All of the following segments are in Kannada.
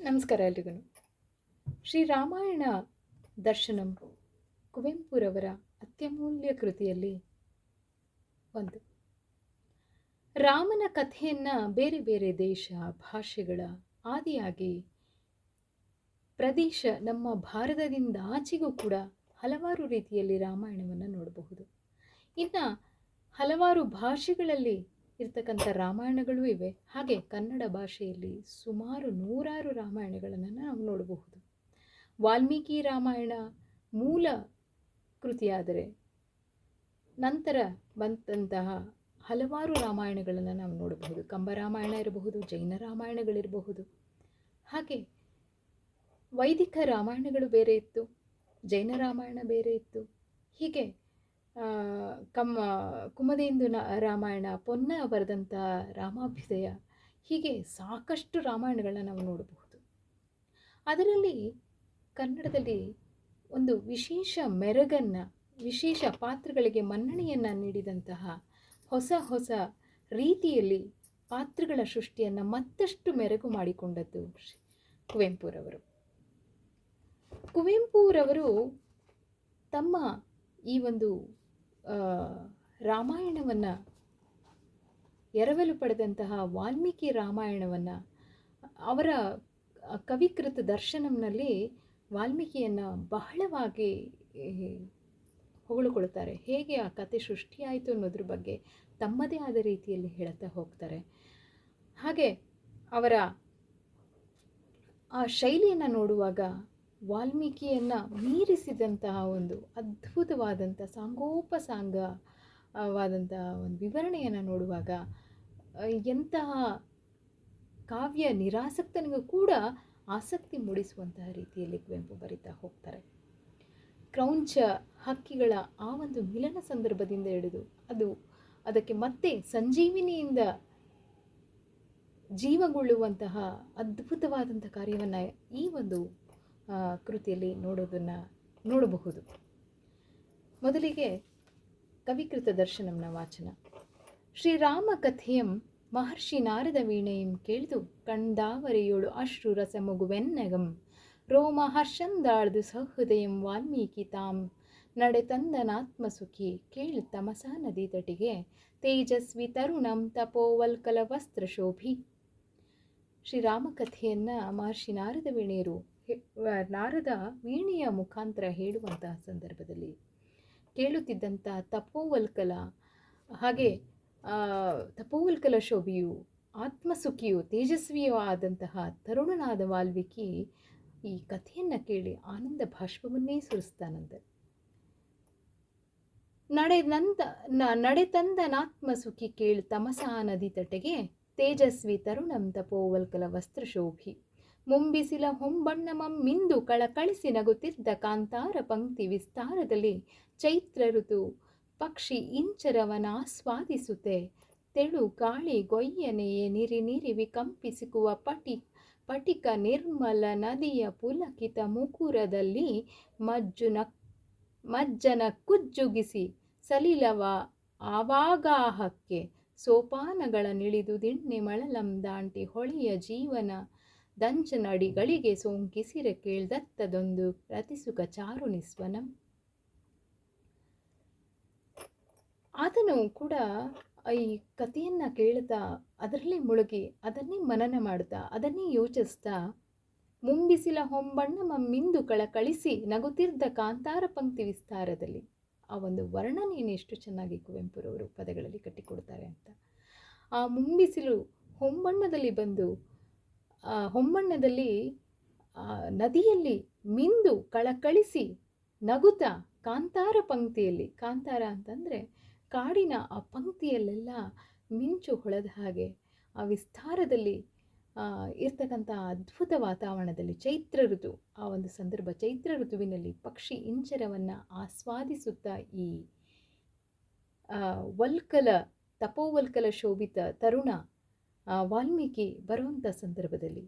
ನಮಸ್ಕಾರ ಎಲ್ರಿಗೂ. ಶ್ರೀ ರಾಮಾಯಣ ದರ್ಶನಂ ಕುವೆಂಪುರವರ ಅತ್ಯಮೂಲ್ಯ ಕೃತಿಯಲ್ಲಿ ಒಂದು. ರಾಮನ ಕಥೆಯನ್ನು ಬೇರೆ ಬೇರೆ ದೇಶ, ಭಾಷೆಗಳ ಆದಿಯಾಗಿ ಪ್ರದೇಶ ನಮ್ಮ ಭಾರತದಿಂದ ಆಚೆಗೂ ಕೂಡ ಹಲವಾರು ರೀತಿಯಲ್ಲಿ ರಾಮಾಯಣವನ್ನು ನೋಡಬಹುದು. ಇನ್ನು ಹಲವಾರು ಭಾಷೆಗಳಲ್ಲಿ ಇರ್ತಕ್ಕಂಥ ರಾಮಾಯಣಗಳು ಇವೆ. ಹಾಗೆ ಕನ್ನಡ ಭಾಷೆಯಲ್ಲಿ ಸುಮಾರು ನೂರಾರು ರಾಮಾಯಣಗಳನ್ನು ನಾವು ನೋಡಬಹುದು. ವಾಲ್ಮೀಕಿ ರಾಮಾಯಣ ಮೂಲ ಕೃತಿಯಾದರೆ ನಂತರ ಬಂದಂತಹ ಹಲವಾರು ರಾಮಾಯಣಗಳನ್ನು ನಾವು ನೋಡಬಹುದು. ಕಂಬರಾಮಾಯಣ ಇರಬಹುದು, ಜೈನ ರಾಮಾಯಣಗಳಿರಬಹುದು. ಹಾಗೆ ವೈದಿಕ ರಾಮಾಯಣಗಳು ಬೇರೆ ಇತ್ತು, ಜೈನ ರಾಮಾಯಣ ಬೇರೆ ಇತ್ತು. ಹೀಗೆ ಕಮ್ಮ, ಕುಮದೇಂದು ರಾಮಾಯಣ ಪೊನ್ನ ಬರೆದಂಥ ರಾಮಾಭ್ಯುದಯ ಹೀಗೆ ಸಾಕಷ್ಟು ರಾಮಾಯಣಗಳನ್ನ ನಾವು ನೋಡಬಹುದು. ಅದರಲ್ಲಿ ಕನ್ನಡದಲ್ಲಿ ಒಂದು ವಿಶೇಷ ಮೆರಗನ್ನು, ವಿಶೇಷ ಪಾತ್ರಗಳಿಗೆ ಮನ್ನಣೆಯನ್ನು ನೀಡಿದಂತಹ ಹೊಸ ಹೊಸ ರೀತಿಯಲ್ಲಿ ಪಾತ್ರಗಳ ಸೃಷ್ಟಿಯನ್ನು ಮತ್ತಷ್ಟು ಮೆರಗು ಮಾಡಿಕೊಂಡದ್ದು ಕುವೆಂಪುರವರು. ಕುವೆಂಪುರವರು ತಮ್ಮ ಈ ಒಂದು ರಾಮಾಯಣವನ್ನು ಎರವಲು ಪಡೆದಂತಹ ವಾಲ್ಮೀಕಿ ರಾಮಾಯಣವನ್ನು, ಅವರ ಕವಿಕೃತ ದರ್ಶನಂನಲ್ಲಿ ವಾಲ್ಮೀಕಿಯನ್ನು ಬಹಳವಾಗಿ ಹೊಗಳಿಕೊಳ್ತಾರೆ. ಹೇಗೆ ಆ ಕತೆ ಸೃಷ್ಟಿಯಾಯಿತು ಅನ್ನೋದ್ರ ಬಗ್ಗೆ ತಮ್ಮದೇ ಆದ ರೀತಿಯಲ್ಲಿ ಹೇಳ್ತಾ ಹೋಗ್ತಾರೆ. ಹಾಗೆ ಅವರ ಆ ಶೈಲಿಯನ್ನು ನೋಡುವಾಗ ವಾಲ್ಮೀಕಿಯನ್ನು ಮೀರಿಸಿದಂತಹ ಒಂದು ಅದ್ಭುತವಾದಂಥ ಸಾಂಗೋಪಸಾಂಗವಾದಂತಹ ಒಂದು ವಿವರಣೆಯನ್ನು ನೋಡುವಾಗ ಎಂತಹ ಕಾವ್ಯ ನಿರಾಸಕ್ತನಿಗೂ ಕೂಡ ಆಸಕ್ತಿ ಮೂಡಿಸುವಂತಹ ರೀತಿಯಲ್ಲಿ ಕುವೆಂಪು ಬರಿತಾ ಹೋಗ್ತಾರೆ. ಕ್ರೌಂಚ ಹಕ್ಕಿಗಳ ಆ ಒಂದು ಮಿಲನ ಸಂದರ್ಭದಿಂದ ಹಿಡಿದು ಅದು ಅದಕ್ಕೆ ಮತ್ತೆ ಸಂಜೀವಿನಿಯಿಂದ ಜೀವಗೊಳ್ಳುವಂತಹ ಅದ್ಭುತವಾದಂಥ ಕಾರ್ಯವನ್ನು ಈ ಒಂದು ಕೃತಿಯಲ್ಲಿ ನೋಡೋದನ್ನು ನೋಡಬಹುದು. ಮೊದಲಿಗೆ ಕವಿಕೃತ ದರ್ಶನಂನ ವಾಚನ. ಶ್ರೀರಾಮ ಕಥೆಯಂ ಮಹರ್ಷಿ ನಾರದ ವೀಣೆಯಂ ಕೇಳಿದು ಕಣ್ದಾವರೆಯೋಳು ಅಶ್ರು ರಸ ಮಗುವೆನ್ನಗಂ ರೋಮ ಹರ್ಷಂದಾಳ್ದು ಸಹೃದಯಂ ವಾಲ್ಮೀಕಿ ತಾಂ ನಡೆತಂದನಾತ್ಮಸುಖಿ ಕೇಳಿ ತಮಸಾ ನದಿ ತಟಿಗೆ ತೇಜಸ್ವಿ ತರುಣಂ ತಪೋವಲ್ಕಲ ವಸ್ತ್ರ ಶೋಭಿ ಶ್ರೀರಾಮಕಥೆಯನ್ನು ಮಹರ್ಷಿ ನಾರದ ವೀಣೆಯರು ನಾರದ ವೀಣೆಯ ಮುಖಾಂತರ ಹೇಳುವಂತಹ ಸಂದರ್ಭದಲ್ಲಿ ಕೇಳುತ್ತಿದ್ದಂಥ ತಪೋವಲ್ಕಲ, ಹಾಗೆ ತಪೋವಲ್ಕಲ ಶೋಭೆಯು, ಆತ್ಮಸುಖಿಯು, ತೇಜಸ್ವಿಯೂ ಆದಂತಹ ತರುಣನಾದ ವಾಲ್ಮೀಕಿ ಈ ಕಥೆಯನ್ನು ಕೇಳಿ ಆನಂದ ಭಾಷ್ಪವನ್ನೇ ಸುರಿಸ್ತಾನಂತೆ. ನಡೆದಂತ ನಾತ್ಮ ಸುಖಿ ಕೇಳಿ ತಮಸಾ ನದಿ ತಟೆಗೆ, ತೇಜಸ್ವಿ ತರುಣಂ ತಪೋವಲ್ಕಲ ವಸ್ತ್ರಶೋಭಿ ಮುಂಬಿಸಿಲ ಹೊಂಬಣ್ಣಮಂ ಮಮ್ಮಿಂದು ಕಳಕಳಿಸಿ ನಗುತ್ತಿದ್ದ ಕಾಂತಾರ ಪಂಕ್ತಿ ವಿಸ್ತಾರದಲ್ಲಿ ಚೈತ್ರ ಋತು. ಪಕ್ಷಿ ಇಂಚರವನಾಸ್ವಾದಿಸುತ್ತೆ ತೆಳು ಗಾಳಿ ಗೊಯ್ಯನೆಯೇ ನಿರಿ ನಿರಿ ವಿಕಂಪಿಸಿಕುವ ಪಟಿ, ಪಟಿಕ ನಿರ್ಮಲ ನದಿಯ ಪುಲಕಿತ ಮುಕುರದಲ್ಲಿ ಮಜ್ಜುನ, ಮಜ್ಜನ ಕುಜ್ಜುಗಿಸಿ ಸಲಿಲವ ಆವಾಗಾಹಕ್ಕೆ ಸೋಪಾನಗಳ ನಿಳಿದು ದಿಣ್ಣೆ ಮಳಲಂ ದಾಂಟಿ ಹೊಳೆಯ ಜೀವನ ದಂಚನಡಿಗಳಿಗೆ ಸೋಂಕಿಸಿರೆ ಕೇಳ್ದತ್ತದೊಂದು ರತಿಸುಖ ಚಾರು ನಿಸ್ವನಂ. ಆತನು ಕೂಡ ಈ ಕಥೆಯನ್ನು ಕೇಳ್ತಾ ಅದರಲ್ಲೇ ಮುಳುಗಿ, ಅದನ್ನೇ ಮನನ ಮಾಡ್ತಾ, ಅದನ್ನೇ ಯೋಚಿಸ್ತಾ, ಮುಂಬಿಸಿಲ ಹೊಂಬಣ್ಣ ಮಮ್ಮಿಂದು ಕಳಕಳಿಸಿ ನಗುತ್ತಿದ್ದ ಕಾಂತಾರ ಪಂಕ್ತಿ ವಿಸ್ತಾರದಲ್ಲಿ. ಆ ಒಂದು ವರ್ಣನೆಯನ್ನು ಎಷ್ಟು ಚೆನ್ನಾಗಿ ಕುವೆಂಪುರವರು ಪದಗಳಲ್ಲಿ ಕಟ್ಟಿಕೊಡ್ತಾರೆ ಅಂತ. ಆ ಮುಂಬಿಸಿಲು ಹೊಂಬಣ್ಣದಲ್ಲಿ ಬಂದು ಹೊಂಬಣ್ಣದಲ್ಲಿ ನದಿಯಲ್ಲಿ ಮಿಂದು ಕಳಕಳಿಸಿ ನಗುತ್ತಾ ಕಾಂತಾರ ಪಂಕ್ತಿಯಲ್ಲಿ, ಕಾಂತಾರ ಅಂತಂದರೆ ಕಾಡಿನ ಆ ಪಂಕ್ತಿಯಲ್ಲೆಲ್ಲ ಮಿಂಚು ಹೊಳೆದ ಹಾಗೆ ಆ ವಿಸ್ತಾರದಲ್ಲಿ ಇರ್ತಕ್ಕಂಥ ಅದ್ಭುತ ವಾತಾವರಣದಲ್ಲಿ ಚೈತ್ರ ಋತು, ಆ ಒಂದು ಸಂದರ್ಭ ಚೈತ್ರ ಋತುವಿನಲ್ಲಿ ಪಕ್ಷಿ ಇಂಚರವನ್ನು ಆಸ್ವಾದಿಸುತ್ತಾ ಈ ವಲ್ಕಲ, ತಪೋವಲ್ಕಲ ಶೋಭಿತ ತರುಣ ವಾಲ್ಮೀಕಿ ಬರುವಂಥ ಸಂದರ್ಭದಲ್ಲಿ,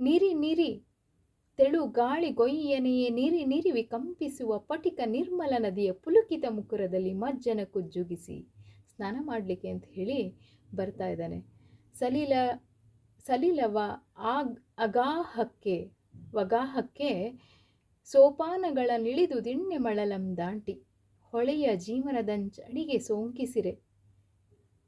ನೀರಿ ನೀರಿ, ತೆಳು ಗಾಳಿ ಗೊಯ್ಯನೆಯೇ, ನೀರಿ ನೀರಿ ವಿಕಂಪಿಸುವ ಪಟಿಕ ನಿರ್ಮಲ ನದಿಯ ಪುಲುಕಿತ ಮುಕುರದಲ್ಲಿ ಮಜ್ಜನ ಕುಜ್ಜುಗಿಸಿ ಸ್ನಾನ ಮಾಡಲಿಕ್ಕೆ ಅಂತ ಹೇಳಿ ಬರ್ತಾ ಇದ್ದಾನೆ. ಸಲೀಲ, ಸಲೀಲವ ಆಗ್, ಅಗಾಹಕ್ಕೆ, ವಗಾಹಕ್ಕೆ ಸೋಪಾನಗಳ ನಿಳಿದು ದಿಣ್ಣೆ ಮಳಲಂ ದಾಂಟಿ, ಹೊಳೆಯ ಜೀವನದಂಚಡಿಗೆ ಸೋಂಕಿಸಿರೆ.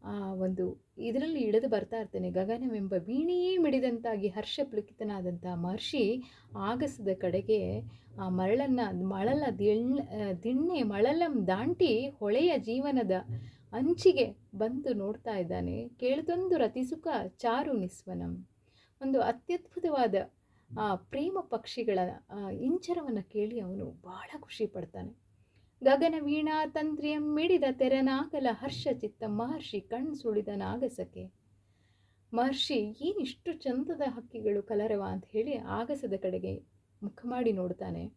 ಆ ಒಂದು ಇದರಲ್ಲಿ ಇಳಿದು ಬರ್ತಾ ಇರ್ತೇನೆ. ಗಗನವೆಂಬ ವೀಣೆಯೇ ಮಿಡಿದಂತಾಗಿ ಹರ್ಷ ಪುಲಕಿತನಾದಂಥ ಮಹರ್ಷಿ ಆಗಸದ ಕಡೆಗೆ ಆ ಮರಳನ್ನು, ಮಳಲ ದಿಣ್ ದಿಣ್ಣೆ, ಮಳಲಂ ದಾಂಟಿ ಹೊಳೆಯ ಜೀವನದ ಅಂಚಿಗೆ ಬಂದು ನೋಡ್ತಾ ಇದ್ದಾನೆ. ಕೇಳಿದೊಂದು ರತಿಸುಖ ಚಾರು ನಿಸ್ವನಂ. ಒಂದು ಅತ್ಯದ್ಭುತವಾದ ಆ ಪ್ರೇಮ ಪಕ್ಷಿಗಳ ಇಂಚರವನ್ನು ಕೇಳಿ ಅವನು ಬಹಳ ಖುಷಿ ಪಡ್ತಾನೆ. ಗಗನ ವೀಣಾ ತಂತ್ರಿಯಂ ಮಿಡಿದ ತೆರನಾಗಲ ಹರ್ಷ ಚಿತ್ತ ಮಹರ್ಷಿ ಕಣ್ ಸುಳಿದ ನಾಗಸಕ್ಕೆ. ಮಹರ್ಷಿ, ಏನಿಷ್ಟು ಚಂದದ ಹಕ್ಕಿಗಳು ಕಲರವ ಅಂತ ಹೇಳಿ ಆಗಸದ ಕಡೆಗೆ ಮುಖ ಮಾಡಿ ನೋಡ್ತಾನೆ.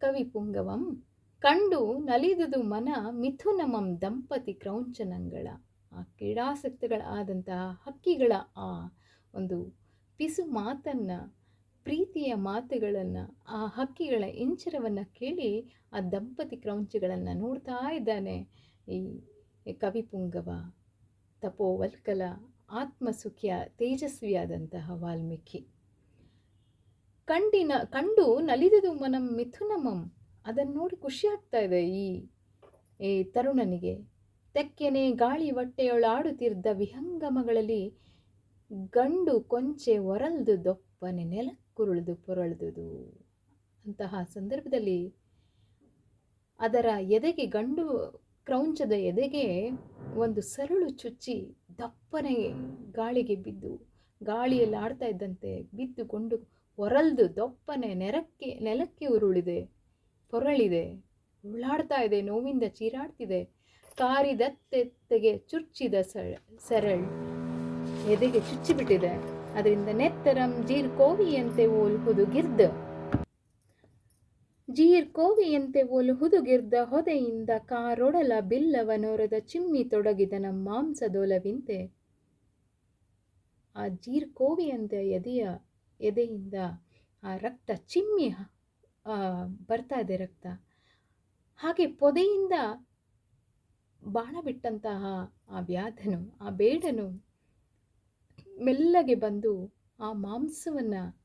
ಕವಿ ಪುಂಗವಂ, ಕಂಡು ನಲಿದುದು ಮನ ಮಿಥುನಮಂ ದಂಪತಿ ಕ್ರೌಂಚನಂಗಳ. ಆ ಕ್ರೀಡಾಸಕ್ತಗಳಾದಂತಹ ಹಕ್ಕಿಗಳ ಆ ಒಂದು ಪಿಸು ಮಾತನ್ನು ಪ್ರೀತಿಯ ಮಾತುಗಳನ್ನು, ಆ ಹಕ್ಕಿಗಳ ಇಂಚರವನ್ನು ಕೇಳಿ ಆ ದಂಪತಿ ಕ್ರೌಂಚಗಳನ್ನು ನೋಡ್ತಾ ಇದ್ದಾನೆ. ಈ ಕವಿಪುಂಗವ ತಪೋವಲ್ಕಲ ಆತ್ಮಸುಖ್ಯ, ತೇಜಸ್ವಿಯಾದಂತಹ ವಾಲ್ಮೀಕಿ. ಕಂಡಿನ, ಕಂಡು ನಲಿದುದು ಮನಂ ಮಿಥುನಮಂ. ಅದನ್ನು ನೋಡಿ ಖುಷಿ ಆಗ್ತಾ ಇದೆ ಈ ಈ ತರುಣನಿಗೆ. ತೆಕ್ಕೆನೆ ಗಾಳಿ ಹೊಟ್ಟೆಯೊಳಾಡುತ್ತಿದ್ದ ವಿಹಂಗಮಗಳಲ್ಲಿ ಗಂಡು ಕೊಂಚೆ ಒರಲ್ದು ದೊಪ್ಪನೆ ನೆಲಕ್ಕುರುಳಿದು ಪೊರಳ್ದುದು. ಅಂತಹ ಸಂದರ್ಭದಲ್ಲಿ ಅದರ ಎದೆಗೆ ಗಂಡು ಕ್ರೌಂಚದ ಎದೆಗೆ ಒಂದು ಸರಳು ಚುಚ್ಚಿ ದಪ್ಪನೆ ಗಾಳಿಗೆ ಬಿದ್ದು, ಗಾಳಿಯಲ್ಲಿ ಆಡ್ತಾ ಇದ್ದಂತೆ ಬಿದ್ದುಕೊಂಡು ಹೊರಲ್ದು ದಪ್ಪನೆ ನೆರಕ್ಕೆ, ನೆಲಕ್ಕೆ ಉರುಳಿದೆ, ಪೊರಳಿದೆ ಉಳ್ಳಾಡ್ತಾ ಇದೆ, ನೋವಿಂದ ಚೀರಾಡ್ತಿದೆ. ಕಾರಿದತ್ತೆತ್ತೆಗೆ ಚುಚ್ಚಿದ ಸಳ ಸರಳ್ ಎದೆಗೆ ಚುಚ್ಚಿಬಿಟ್ಟಿದೆ. ಅದರಿಂದ ನೆತ್ತರಂ ಜೀರ್ ಕೋವಿಯಂತೆ ಓಲ್ ಹುದುಗಿರ್ದ ಜೀರ್ ಕೋವಿಯಂತೆ ಓಲ್ ಹುದುಗಿರ್ದ ಹೊದೆಯಿಂದ ಕಾರೊಡಲ ಬಿಲ್ಲವನೊರದ ಚಿಮ್ಮಿ ತೊಡಗಿದ ನಮ್ಮ ಮಾಂಸದೊಲವಿಂತೆ ಆ ಜೀರ್ ಕೋವಿಯಂತೆ ಎದೆಯ ಎದೆಯಿಂದ ಆ ರಕ್ತ ಚಿಮ್ಮಿ ಬರ್ತಾ ಇದೆ ರಕ್ತ. ಹಾಗೆ ಪೊದೆಯಿಂದ ಬಾಣ ಬಿಟ್ಟಂತಹ ಆ ವ್ಯಾಧನು, ಆ ಬೇಡನು ಮೆಲ್ಲಗೆ ಬಂದು ಆ ಮಾಂಸವನ್ನು